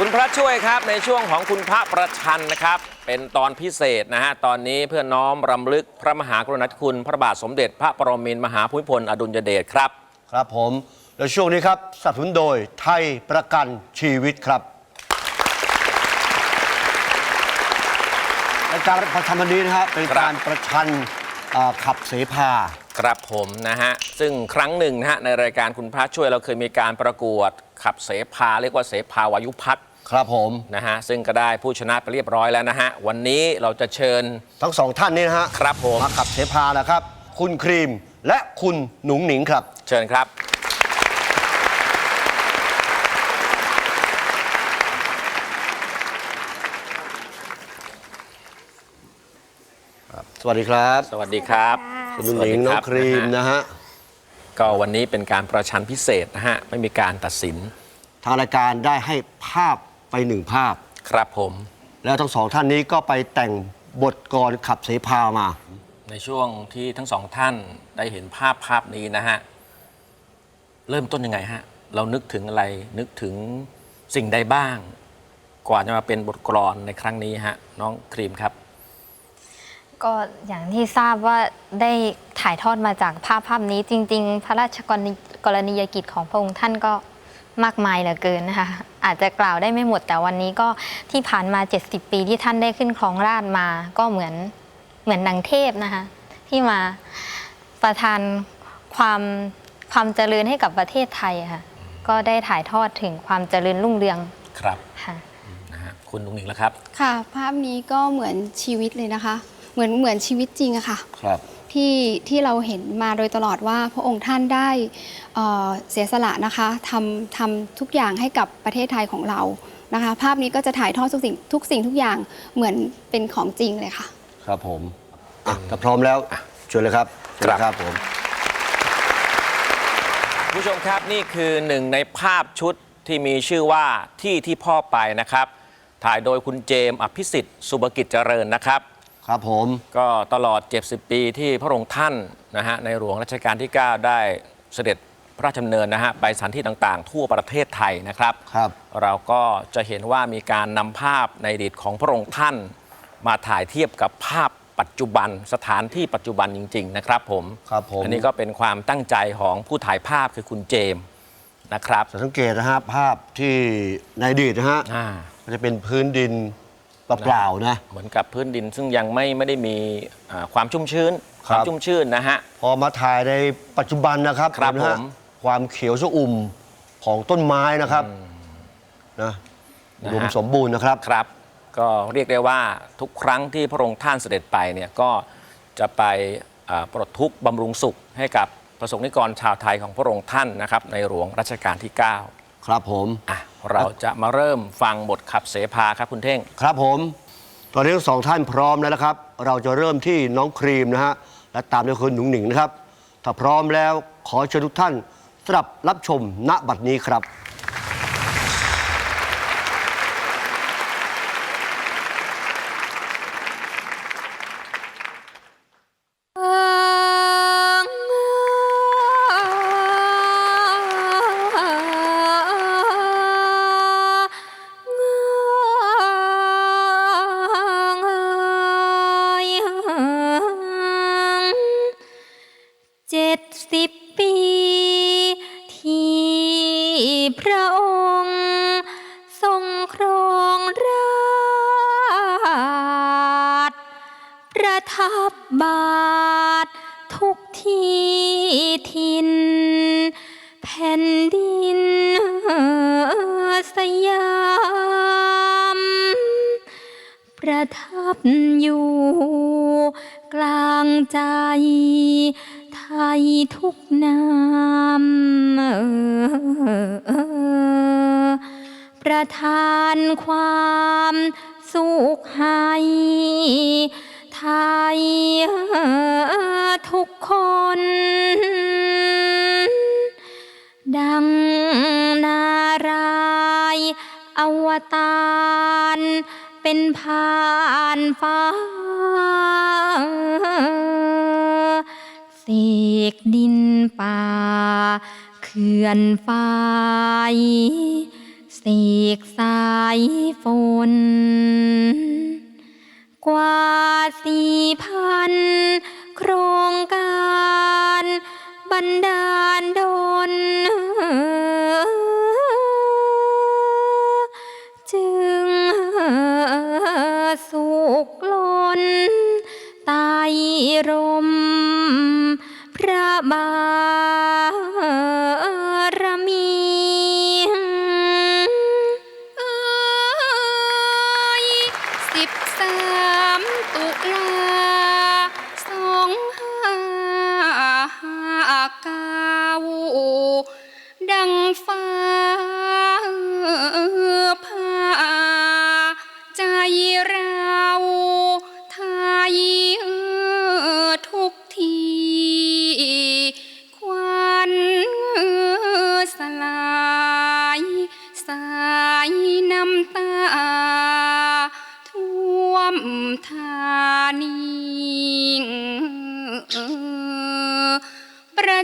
คุณพระช่วยครับในช่วงของคุณพระประชันนะครับ เป็นตอนพิเศษนะฮะตอนนี้เพื่อน้อมรำลึกพระมหากรุณาธิคุณ พระบาทสมเด็จพระปรมินทรมหาภูมิพลอดุลยเดชครับ ครับผม และช่วงนี้ครับสนับสนุนโดยไทยประกันชีวิตครับรายการประชันวันนี้นะฮะเป็นครับ การประชันอ่าขับเสพา ครับผมนะฮะ ซึ่งครั้งหนึ่งนะฮะในรายการคุณพระช่วยเราเคยมีการประกวดขับเสพาเรียกว่าเสพาวายุพัฒน์ ครับผมนะฮะซึ่งก็ได้ผู้ชนะไปเรียบร้อยแล้วนะฮะ วันนี้เราจะเชิญ ทั้งสองท่านนี้นะฮะครับผม มาขับเสพานะครับ คุณครีมและคุณหนุ่งหนิงครับ เชิญครับ สวัสดีครับสวัสดีครับคุณหนุ่งหนิงน้องครีมนะฮะนะฮะก็วันนี้เป็นการประชันพิเศษนะฮะ ไม่มีการตัดสิน ทางรายการได้ให้ภาพไป หนึ่งภาพ ครับผม แล้วทั้งสองท่านนี้ก็ไปแต่งบทกรขับเสพามา ในช่วงที่ทั้งสองท่านได้เห็นภาพภาพนี้นะฮะ เริ่มต้นยังไงฮะ เรานึกถึงอะไร นึกถึงสิ่งใดบ้าง กว่าจะมาเป็นบทกลอนในครั้งนี้ฮะ น้องครีมครับ ก็อย่างที่ทราบว่าได้ถ่ายทอดมาจากภาพภาพนี้จริง ๆ พระราชกรณีกรณียกิจของพระองค์ท่านก็ มากมายเหลือเกินนะคะอาจจะกล่าวได้ไม่หมดแต่วันนี้ก็ที่ผ่านมา 70 ปีที่ท่านได้ขึ้นครองราชย์มาก็เหมือนเหมือนนางเทพนะคะที่มาประทานความความเจริญให้กับประเทศไทยอะค่ะก็ได้ถ่ายทอดถึงความเจริญรุ่งเรืองครับค่ะนะฮะคุณลุงหนิงแล้วครับ ค่ะ ภาพนี้ก็เหมือนชีวิตเลยนะคะ เหมือนเหมือนชีวิตจริงอะค่ะ ครับ ที่ที่เราเห็นมาโดยตลอดว่าพระองค์ท่านได้เอ่อเสียสละนะคะทำทำทุกอย่างให้กับประเทศไทยของเรานะคะ ภาพนี้ก็จะถ่ายทอดทุกสิ่งทุกสิ่งทุกอย่างเหมือนเป็นของจริงเลยค่ะ ครับผมอะถ้าพร้อมแล้วเชิญเลยครับเชิญเลยครับผมผู้ชมครับนี่คือหนึ่งในภาพชุดที่มีชื่อว่าที่ที่พ่อไปนะครับ ถ่ายโดยคุณเจมส์อภิสิทธิ์สุภกิจเจริญนะครับ ครับผมก็ตลอด 70 ปีที่พระองค์ท่านนะฮะในหลวงรัชกาลที่ 9 ได้เสด็จพระราชดำเนินนะฮะไปสถานที่ต่างๆ ทั่วประเทศไทยนะครับ ครับ เราก็จะเห็นว่ามีการนำภาพในอดีตของพระองค์ท่าน มาถ่ายเทียบกับภาพปัจจุบันสถานที่ปัจจุบันจริง ๆ นะครับผมครับผม อันนี้ก็เป็นความตั้งใจของผู้ถ่ายภาพคือคุณเจมส์นะครับจะสังเกตนะฮะภาพที่ในอดีตนะฮะอ่า มันจะเป็นพื้นดิน เปล่าๆนะ เหมือนกับพื้นดินซึ่งยังไม่ไม่ได้มีอ่าความชุ่มชื้นคครับ วามชุ่มชื้นนะฮะ พอมาถ่ายในปัจจุบันนะครับครับเห็นไหฮะผม ความเขียวชอุ่มของต้นไม้นะครับนะนะฮะรวมสมบูรณ์นะครับ ครับ ก็เรียกได้ว่าทุกครั้งที่พระองค์ท่านเสด็จไปเนี่ยก็จะไปอ่าปลดทุกข์บำรุงสุขให้กับประสงค์นิกรชาวไทยของพระองค์ท่านนะครับในหลวงรัชกาลที่ 9 ครับผม อะ เราจะมาเริ่มฟังบทขับเสภาครับคุณเท่ง ครับผม ตอนนี้ทั้งสองท่านพร้อมแล้วนะครับ เราจะเริ่มที่น้องครีมนะฮะ และตามด้วยคุณหนุ่งหนิงนะครับ ถ้าพร้อมแล้วขอเชิญทุกท่านสลับรับชมณบัดนี้ครับ ประทับบาททุกที่ทิน แผ่นดินสยาม ประทับอยู่ กลางใจไทยทุกนามประทานความสุขให้ ไทยทุกคน ดังนารายอวตารเป็นผ่านฟ้าเสกดินป่าเขื่อนฝายเสกสายฝน กว่าสี่พันโครงการ บสามตุลาส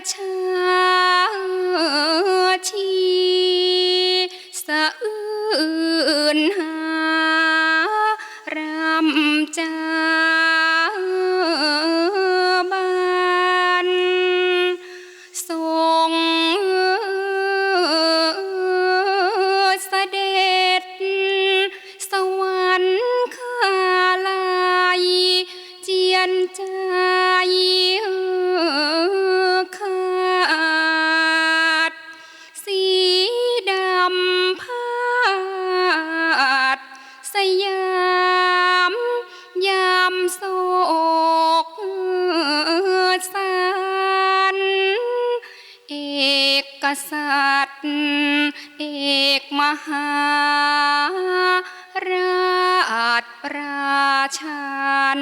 ป เอกมหาราชราชัน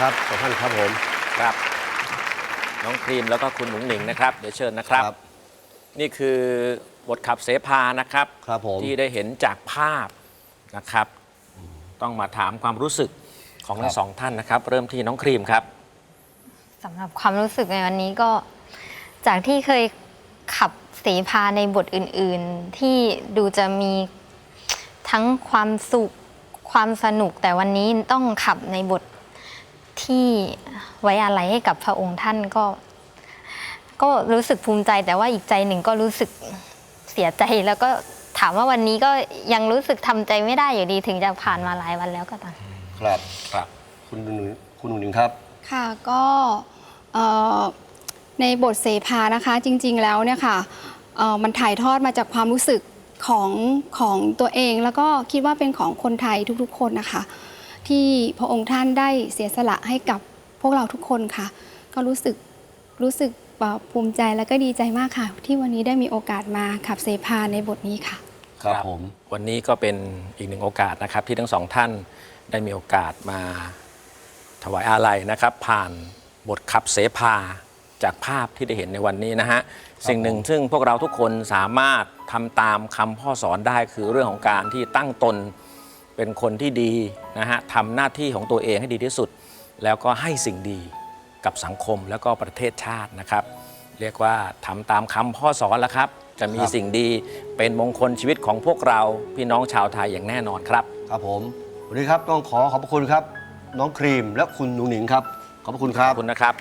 ครับสองท่านครับผม ครับ น้องครีมแล้วก็คุณหนุ่งหนิงนะครับ เดี๋ยวเชิญนะครับ ครับนี่คือบทขับเสพานะครับ ครับผม ที่ได้เห็นจากภาพนะครับ ต้องมาถามความรู้สึกของทั้งสองท่านนะครับ เริ่มที่น้องครีมครับ สำหรับความรู้สึกในวันนี้ก็จากที่เคยขับเสพาในบทอื่นๆ ที่ดูจะมีทั้งความสุขความสนุกแต่วันนี้ต้องขับในบท ที่ไว้อะไรให้กับพระองค์ท่านก็ ก็รู้สึกภูมิใจ แต่ว่าอีกใจหนึ่งก็รู้สึกเสียใจแล้วก็ถามว่าวันนี้ก็ยังรู้สึกทำใจไม่ได้อยู่ดีถึงจะผ่านมาหลายวันแล้วก็ตามครับครับคุณหนุ่งคุณหนุ่งหนิงครับ ค่ะก็เอ่อในบทเสภานะคะจริง ๆแล้วเนี่ยค่ะเอ่อมันถ่ายทอดมาจากความรู้สึกของของตัวเอง แล้วก็คิดว่าเป็นของคนไทยทุกๆ คนนะคะ ที่พระองค์ท่านได้เสียสละให้กับพวกเราทุกคนค่ะ ก็รู้สึกรู้สึกแบบภูมิใจแล้วก็ดีใจมากค่ะ ที่วันนี้ได้มีโอกาสมาขับเสภาในบทนี้ค่ะครับผมวันนี้ก็เป็นอีกหนึ่งโอกาสนะครับ ที่ทั้งสองท่านได้มีโอกาสมาถวายอาลัยนะครับ ผ่านบทขับเสพาจากภาพที่ได้เห็นในวันนี้นะฮะสิ่งหนึ่งซึ่งพวกเราทุกคนสามารถทำตามคำพ่อสอนได้คือเรื่องของการที่ตั้งตน เป็นคนที่ดีนะฮะทำหน้าที่ของตัวเองให้ดีที่สุด แล้วก็ให้สิ่งดีกับสังคมแล้วก็ประเทศชาตินะครับ เรียกว่าทำตามคำพ่อสอนแล้วครับ จะมีครับสิ่งดีเป็นมงคลชีวิตของพวกเราพี่น้องชาวไทยอย่างแน่นอนครับ ครับผม วันนี้ครับต้องขอขอบพระคุณครับ น้องครีมและคุณหนุ่งหนิงครับ ขอบพระคุณครัขบ อบคุณนะครับ